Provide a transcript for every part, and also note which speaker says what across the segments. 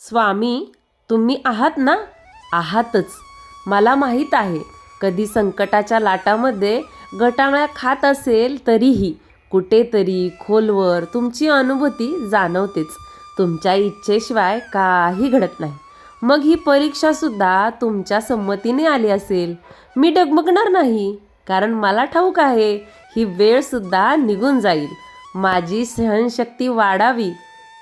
Speaker 1: स्वामी तुम्ही आहात ना? आहातच. मला माहीत आहे कधी संकटाच्या लाटामध्ये घटाळ्या खात असेल तरीही कुठेतरी खोलवर तुमची अनुभूती जाणवतेच. तुमच्या इच्छेशिवाय काही घडत नाही. मग ही परीक्षासुद्धा तुमच्या संमतीने आली असेल. मी डगमगणार नाही कारण मला ठाऊक आहे ही वेळसुद्धा निघून जाईल. माझी सहनशक्ती वाढावी.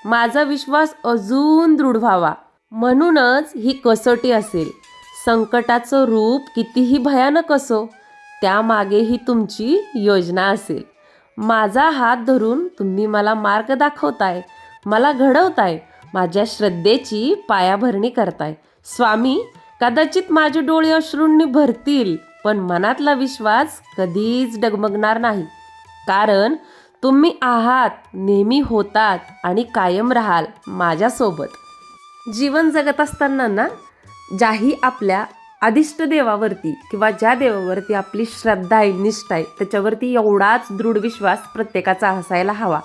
Speaker 1: माझा विश्वास अजून दृढ व्हावा. म्हणूनच ही कसोटी असेल. संकटाचं रूप कितीही भयानक असो त्यामागे ही तुमची योजना असेल. माझा हात धरून तुम्ही मला मार्ग दाखवताय मला घडवताय माझ्या श्रद्धेची पायाभरणी करताय. स्वामी कदाचित माझे डोळे अश्रूंनी भरतील पण मनातला विश्वास कधीच डगमगणार नाही. कारण तुम्ही आहात नेहमी होतात आणि कायम राहाल माझ्यासोबत. जीवन जगत असताना ना ज्याही आपल्या अधिष्ट देवावरती किंवा ज्या देवावरती आपली श्रद्धा आहे निष्ठा आहे त्याच्यावरती एवढाच दृढ विश्वास प्रत्येकाचा असायला हवा.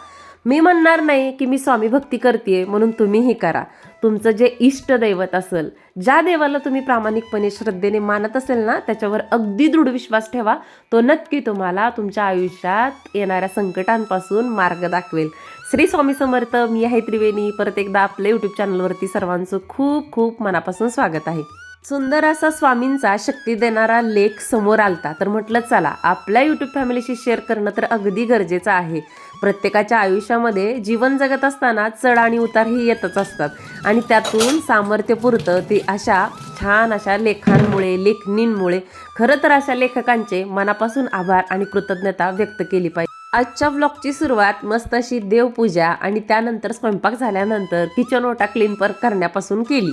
Speaker 1: मी म्हणणार नाही की मी स्वामी भक्ती करते म्हणून तुम्हीही करा. तुमचं जे इष्ट दैवत असेल ज्या देवाला तुम्ही प्रामाणिकपणे श्रद्धेने मानत असेल ना त्याच्यावर अगदी दृढ विश्वास ठेवा. तो नक्की तुम्हाला तुमच्या आयुष्यात येणाऱ्या संकटांपासून मार्ग दाखवेल. श्री स्वामी समर्थ मी आहे त्रिवेणी. परत एकदा आपल्या यूट्यूब चॅनलवरती सर्वांचं खूप खूप मनापासून स्वागत आहे. सुंदर असा स्वामींचा शक्ती देणारा लेख समोर आलता. तर म्हटलं चला आपल्या यूट्यूब फॅमिलीशी शेअर करणं तर अगदी गरजेचं आहे. प्रत्येकाच्या आयुष्यामध्ये जीवन जगत असताना चढ आणि उतार ही येतच असतात. आणि त्यातून सामर्थ्यपुरतं ती अशा छान अशा लेखांमुळे लेखणींमुळे. खरं तर अशा लेखकांचे मनापासून आभार आणि कृतज्ञता व्यक्त केली पाहिजे. आजच्या ब्लॉगची सुरुवात मस्त अशी देवपूजा आणि त्यानंतर स्वयंपाक झाल्यानंतर किचन ओटा क्लीन पर करण्यापासून केली.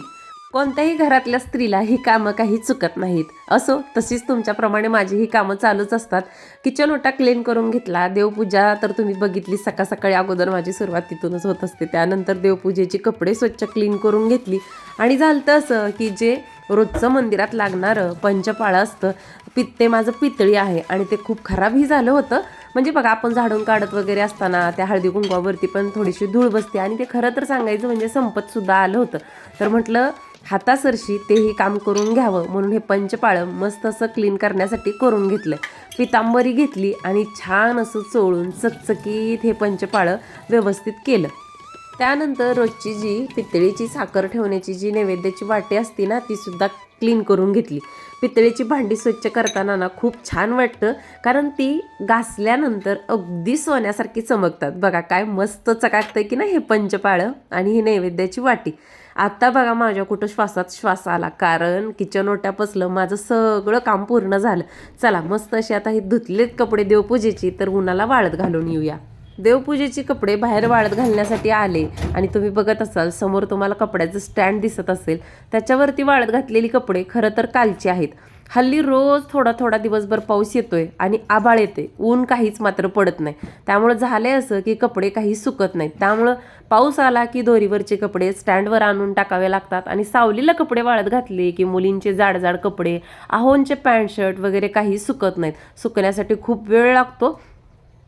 Speaker 1: कोणत्याही घरातल्या स्त्रीला ही कामं काही चुकत नाहीत. असो तशीच तुमच्याप्रमाणे माझी ही कामं चालूच असतात. किचन ओटा क्लीन करून घेतला देवपूजा तर तुम्ही बघितली सकाळ सकाळी अगोदर माझी सुरुवात तिथूनच होत असते. त्यानंतर देवपूजेची कपडे स्वच्छ क्लीन करून घेतली. आणि झालं असं की जे रोजचं मंदिरात लागणारं पंचपाळं असतं पि ते माझं पितळी आहे आणि ते खूप खराबही झालं होतं. म्हणजे बघा आपण झाडून काढत वगैरे असताना त्या हळदी कुंकवावरती पण थोडीशी धूळ बसते आणि ते खरं तर सांगायचं म्हणजे संपतसुद्धा आलं होतं. तर म्हटलं हातासरशी तेही काम करून घ्यावं म्हणून हे पंचपाळं मस्त असं क्लीन करण्यासाठी करून घेतलं. पितांबरी घेतली आणि छान असं चोळून चकचकीत हे पंचपाळं व्यवस्थित केलं. त्यानंतर रोजची जी पितळीची साखर ठेवण्याची जी नैवेद्याची वाटी असते ना ती सुद्धा क्लीन करून घेतली. पितळेची भांडी स्वच्छ करताना ना खूप छान वाटतं कारण ती घासल्यानंतर अगदी सोन्यासारखी चमकतात. बघा काय मस्त चकाकतं की ना हे पंचपाळं आणि ही नैवेद्याची वाटी. आत्ता बघा माझ्या कुठं श्वासात श्वास आला. कारण किचन ओट्या पसलं माझं सगळं काम पूर्ण झालं. चला मस्त अशी आता हे धुतलेत कपडे देवपूजेची तर उन्हाला वाळत घालून येऊया. देवपूजेचे कपडे बाहेर वाळत घालण्यासाठी आले. आणि तुम्ही बघत असाल समोर तुम्हाला कपड्याचं स्टँड दिसत असेल. त्याच्यावरती वाळत घातलेली कपडे खरं तर कालची आहेत. हल्ली रोज थोडा थोडा दिवसभर पाऊस येतोय आणि आबाळ येते. ऊन काहीच मात्र पडत नाही. त्यामुळं झालंय असं की कपडे काही सुकत नाहीत. त्यामुळं पाऊस आला की दोरीवरचे कपडे स्टँडवर आणून टाकावे लागतात आणि सावलीला कपडे वाळत घातले की मुलींचे जाड जाड कपडे आहोंचे पॅन्ट शर्ट वगैरे काही सुकत नाहीत. सुकण्यासाठी खूप वेळ लागतो.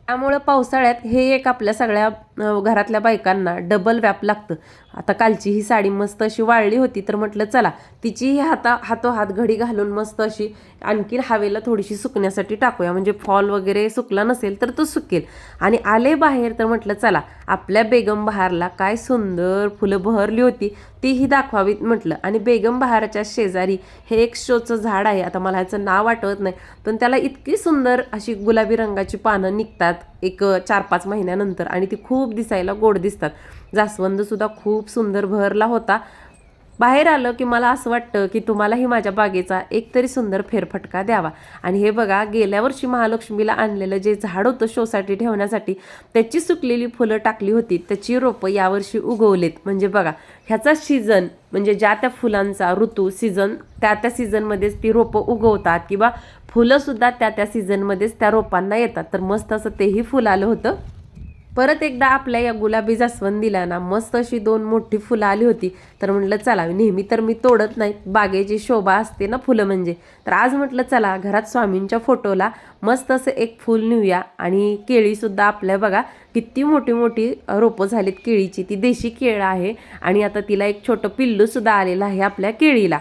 Speaker 1: त्यामुळं पावसाळ्यात हे एक आपल्या सगळ्या घरातल्या बायकांना डबल व्याप लागतं. आता कालची ही साडी मस्त अशी वाळली होती तर म्हटलं चला तिचीही हाता हातोहात घडी घालून मस्त अशी आणखीन हवेला थोडीशी सुकण्यासाठी टाकूया. म्हणजे फॉल वगैरे सुकला नसेल तर तो सुकेल. आणि आले बाहेर तर म्हटलं चला आपल्या बेगम बहारला काय सुंदर फुलं बहरली होती तीही दाखवावीत म्हटलं. आणि बेगम बहाराच्या शेजारी हे एक शोचं झाड आहे. आता मला ह्याचं नाव आठवत नाही पण त्याला इतकी सुंदर अशी गुलाबी रंगाची पानं निघतात. एक चार पाच महिन्यानंतर आणि ती खूप दिसायला गोड दिसतात. जास्वंदसुद्धा खूप सुंदर बहरला होता. बाहेर आलं की मला असं वाटतं की तुम्हालाही माझ्या बागेचा एकतरी सुंदर फेरफटका द्यावा. आणि हे बघा गेल्या वर्षी महालक्ष्मीला आणलेलं जे झाड होतं शोसाठी ठेवण्यासाठी त्याची सुकलेली फुलं टाकली होती. त्याची रोपं यावर्षी उगवलेत. म्हणजे बघा ह्याचा सीझन म्हणजे ज्या त्या फुलांचा ऋतू सीझन त्या त्या सीझनमध्येच ती रोपं उगवतात किंवा फुलंसुद्धा त्या त्या सीझनमध्येच त्या रोपांना येतात. तर मस्त असं तेही फुल आलं होतं. परत एकदा आपल्या या गुलाबी जास्वंदीला ना मस्त अशी दोन मोठी फुलं आली होती. तर म्हटलं चला नेहमी तर मी तोडत नाही. बागेची शोभा असते ना फुलं म्हणजे. तर आज म्हटलं चला घरात स्वामींच्या फोटोला मस्त असं एक फूल नेऊया. आणि केळीसुद्धा आपल्या बघा किती मोठी मोठी रोपं झालीत केळीची. ती देशी केळ आहे आणि आता तिला एक छोटं पिल्लूसुद्धा आलेलं आहे आपल्या केळीला.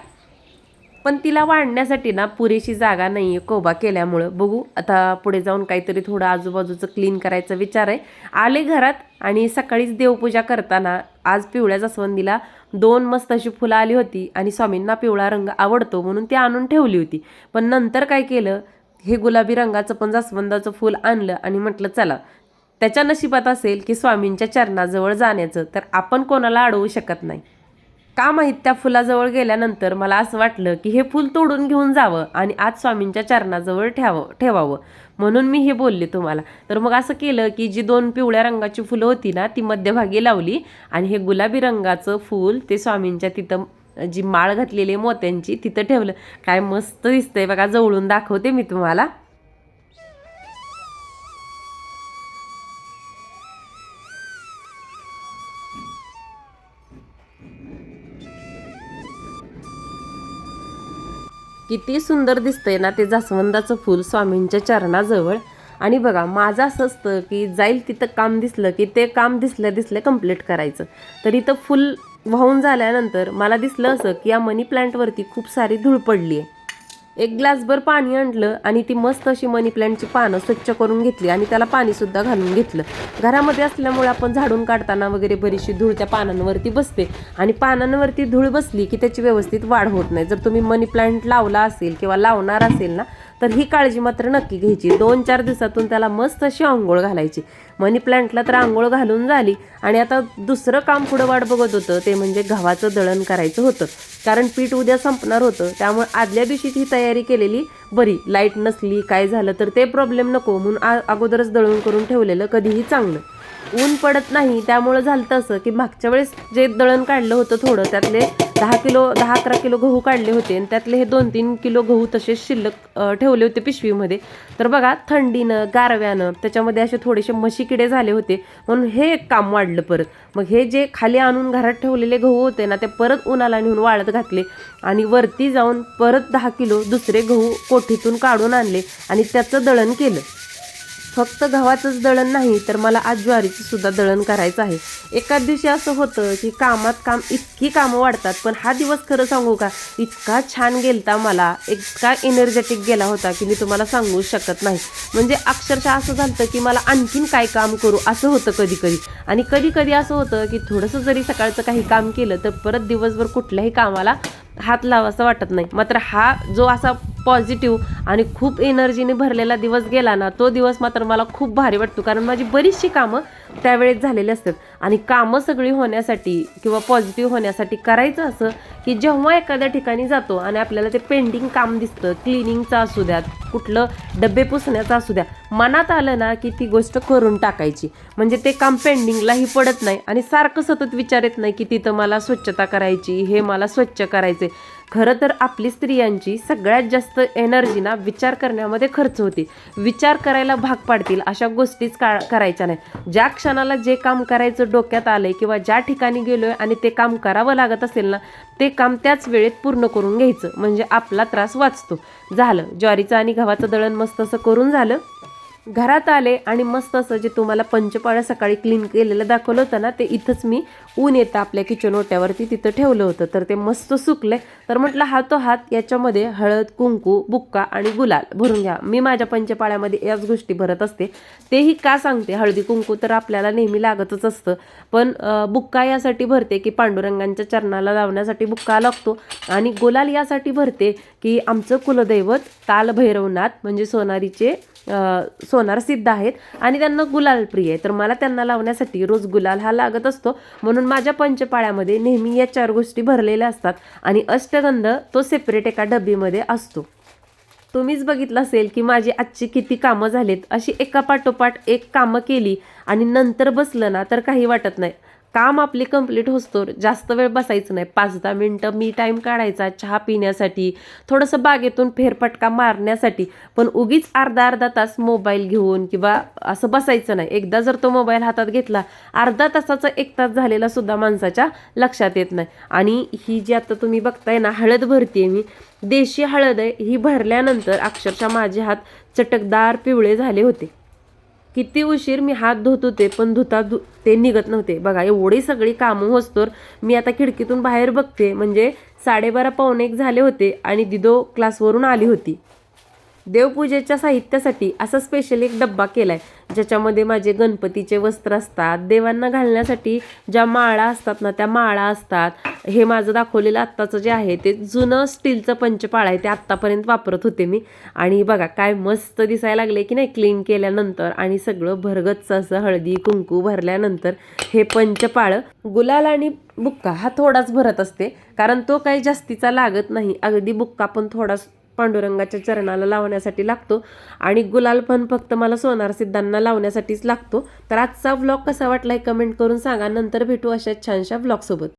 Speaker 1: पण तिला वाढण्यासाठी ना पुरेशी जागा नाही आहे कोबा केल्यामुळं. बघू आता पुढे जाऊन काहीतरी थोडं आजूबाजूचं क्लीन करायचा विचार आहे. आले घरात आणि सकाळीच देवपूजा करताना आज पिवळ्या जास्वंदीला दोन मस्त अशी फुलं आली होती आणि स्वामींना पिवळा रंग आवडतो म्हणून ती आणून ठेवली होती. पण नंतर काय केलं हे गुलाबी रंगाचं पण जास्वंदाचं फूल आणलं आणि म्हटलं चला त्याच्या नशिबात असेल की स्वामींच्या चरणाजवळ जाण्याचं तर आपण कोणाला अडवू शकत नाही. का माहीत त्या फुलाजवळ गेल्यानंतर मला असं वाटलं की हे फूल तोडून घेऊन जावं आणि आज स्वामींच्या चरणाजवळ ठेवावं ठेवावं. म्हणून मी हे बोलले तुम्हाला. तर मग असं केलं की जी दोन पिवळ्या रंगाची फुलं होती ना ती मध्यभागी लावली आणि हे गुलाबी रंगाचं फूल ते स्वामींच्या तिथं जी माळ घातलेली आहे मोत्यांची तिथं ठेवलं. काय मस्त दिसतंय बघा जवळून दाखवते मी तुम्हाला. किती सुंदर दिसतंय ना ते जास्वंदाचं फूल स्वामींच्या चरणाजवळ. आणि बघा माझं असं असतं की जाईल तिथं काम दिसलं की ते काम दिसलं दिसलं कंप्लीट करायचं. तर इथं फुल वाहून झाल्यानंतर मला दिसलं असं की या मनी प्लांटवरती खूप सारी धूळ पडली आहे एक ग्लासभर पाणी आणलं आणि ती मस्त अशी मनी प्लांटची पानं स्वच्छ करून घेतली आणि त्याला पाणीसुद्धा घालून घेतलं. घरामध्ये असल्यामुळे आपण झाडून काढताना वगैरे बरीचशी धूळ त्या पानांवरती बसते आणि पानांवरती धूळ बसली की त्याची व्यवस्थित वाढ होत नाही. जर तुम्ही मनी प्लांट लावला असेल किंवा लावणार असेल ना तर ही काळजी मात्र नक्की घ्यायची. दोन चार दिवसातून त्याला मस्त अशी आंघोळ घालायची. मनी प्लांटला तर आंघोळ घालून झाली. आणि आता दुसरं काम पुढं वाट बघत होतं ते म्हणजे गव्हाचं दळण करायचं होतं. कारण पीठ उद्या संपणार होतं. त्यामुळे आदल्या दिवशीच ही तयारी केलेली बरी. लाइट नसली काय झालं तर ते प्रॉब्लेम नको म्हणून आ अगोदरच दळून करून ठेवलेलं कधीही चांगलं. ऊन पडत नाही त्यामुळं झालं तसं की मागच्या वेळेस जे दळण काढलं होतं थोडं त्यातले दहा किलो दहा अकरा किलो गहू काढले होते आणि त्यातले हे दोन तीन किलो गहू तसेच शिल्लक ठेवले होते पिशवीमध्ये. तर बघा थंडीनं गारव्यानं त्याच्यामध्ये असे थोडेसे म्हशी किडे झाले होते. म्हणून हे एक काम वाढलं परत. मग हे जे खाली आणून घरात ठेवलेले गहू होते ना ते परत उन्हाला नेऊन वाळत घातले आणि वरती जाऊन परत दहा किलो दुसरे गहू कोठीतून काढून आणले आणि त्याचं दळण केलं. फक्त गव्हाचंच दळण नाही तर मला आज ज्वारीचं सुद्धा दळण करायचं आहे. एकाच दिवशी असं होतं की कामात काम इतकी कामं वाढतात पण हा दिवस खरं सांगू का? इतका छान गेलता मला इतका एनर्जेटिक गेला होता की मी तुम्हाला सांगू शकत नाही. म्हणजे अक्षरशः असं झालं की मला आणखीन काय काम करू असं होतं कधी कधी आणि कधी कधी असं होतं की थोडंसं जरी सकाळचं काही काम केलं तर परत दिवसभर कुठल्याही कामाला हात लावासा वाटत नाही. मात्र हा जो असा पॉझिटिव्ह आणि खूप एनर्जीने भरलेला दिवस गेला ना तो दिवस मात्र मला खूप भारी वाटतो. कारण माझी बरीचशी कामं त्यावेळेस झालेले असतात. आणि कामं सगळी होण्यासाठी किंवा पॉझिटिव्ह होण्यासाठी करायचं असं की जेव्हा एखाद्या ठिकाणी जातो आणि आपल्याला ते पेंडिंग काम दिसतं क्लिनिंगचं असू द्यात कुठलं डबे पुसण्याचं असू द्या मनात आलं ना की ती गोष्ट करून टाकायची. म्हणजे ते काम पेंडिंगलाही पडत नाही आणि सारखं सतत विचार येत नाही की तिथं मला स्वच्छता करायची हे मला स्वच्छ करायचे खरं तर आपली स्त्रियांची सगळ्यात जास्त एनर्जी ना विचार करण्यामध्ये खर्च होते. विचार करायला भाग पाडतील अशा गोष्टीच का करायच्या नाही. ज्या क्षणाला जे काम करायचं डोक्यात आलंय किंवा ज्या ठिकाणी गेलोय आणि ते काम करावं लागत असेल ना ते काम त्याच वेळेत पूर्ण करून घ्यायचं. म्हणजे आपला त्रास वाचतो. झालं. ज्वारीचं आणि गव्हाचं दळण मस्त असं करून झालं. घरात आले आणि मस्त असं जे तुम्हाला पंचपाळ्या सकाळी क्लीन केलेलं दाखवलं होतं ना ते इथंच मी ऊन येतं आपल्या किचन ओट्यावरती तिथं ठेवलं होतं. तर ते मस्त सुकले तर म्हटलं हातो हात याच्यामध्ये हळद कुंकू बुक्का आणि गुलाल भरून घ्या. मी माझ्या पंचपाळ्यामध्ये याच गोष्टी भरत असते. तेही का सांगते हळदी कुंकू तर आपल्याला नेहमी लागतच असतं. पण बुक्का यासाठी भरते की पांडुरंगांच्या चरणाला लावण्यासाठी बुक्का लागतो. आणि गुलाल यासाठी भरते की आमचं कुलदैवत कालभैरवनाथ म्हणजे सोनारीचे सोनार सिद्ध आहेत आणि त्यांना गुलाल प्रिय आहे. तर मला त्यांना लावण्यासाठी रोज गुलाल हा लागत असतो. म्हणून माझ्या पंचपाळ्यामध्ये नेहमी या चार गोष्टी भरलेल्या असतात आणि अष्टगंध तो सेपरेट एका डब्बीमध्ये असतो. तुम्हीच बघितलं असेल की माझी आजची किती कामं झालीत. अशी एका पाठोपाठ एक कामं केली आणि नंतर बसलं ना तर काही वाटत नाही. काम आपली कंप्लीट होस्तोर जास्त वेळ बसायचं नाही. पाच दहा मिनटं मी टाईम काढायचा चहा पिण्यासाठी थोडंसं बागेतून फेरफटका मारण्यासाठी. पण उगीच अर्धा अर्धा तास मोबाईल घेऊन किंवा असं बसायचं नाही. एकदा जर तो मोबाईल हातात घेतला अर्धा तासाचा एक तास झालेला सुद्धा माणसाच्या लक्षात येत नाही. आणि ही जी आता तुम्ही बघताय ना हळद भरतीये मी. देशी हळद आहे. ही भरल्यानंतर अक्षरशः माझे हात चटकदार पिवळे झाले होते. किती उशीर मी हात धुत होते पण धुता धु ते निघत नव्हते. बघा एवढी सगळी कामं होस्तोर मी आता खिडकीतून बाहेर बघते. म्हणजे साडेबारा पावणे एक झाले होते आणि दिदो क्लासवरून आली होती. देवपूजेच्या साहित्यासाठी असा स्पेशल एक डब्बा आहे ज्याच्यामध्ये माझे गणपतीचे वस्त्र असतात देवांना घालण्यासाठी ज्या माळा असतात ना त्या माळा असतात. हे माझं दाखवलेलं आत्ताचं जे आहे ते जुनं स्टीलचं पंचपाळ आहे ते आत्तापर्यंत वापरत होते मी. आणि बघा काय मस्त दिसायला लागले की नाही क्लीन केल्यानंतर आणि सगळं भरगच्च असं हळदी कुंकू भरल्यानंतर हे पंचपाळ. गुलाल आणि बुक्का हा थोडाच भरत असते कारण तो काही जास्तीचा लागत नाही. अगदी बुक्का पण थोडाच पांडुरंगाच्या चरणाला लावण्यासाठी लागतो आणि गुलाल पण फक्त मला सोनार सिद्धांना लावण्यासाठीच लागतो. तर आजचा व्लॉग कसा वाटलाय कमेंट करून सांगा. नंतर भेटू अशा छानशा व्लॉगसोबत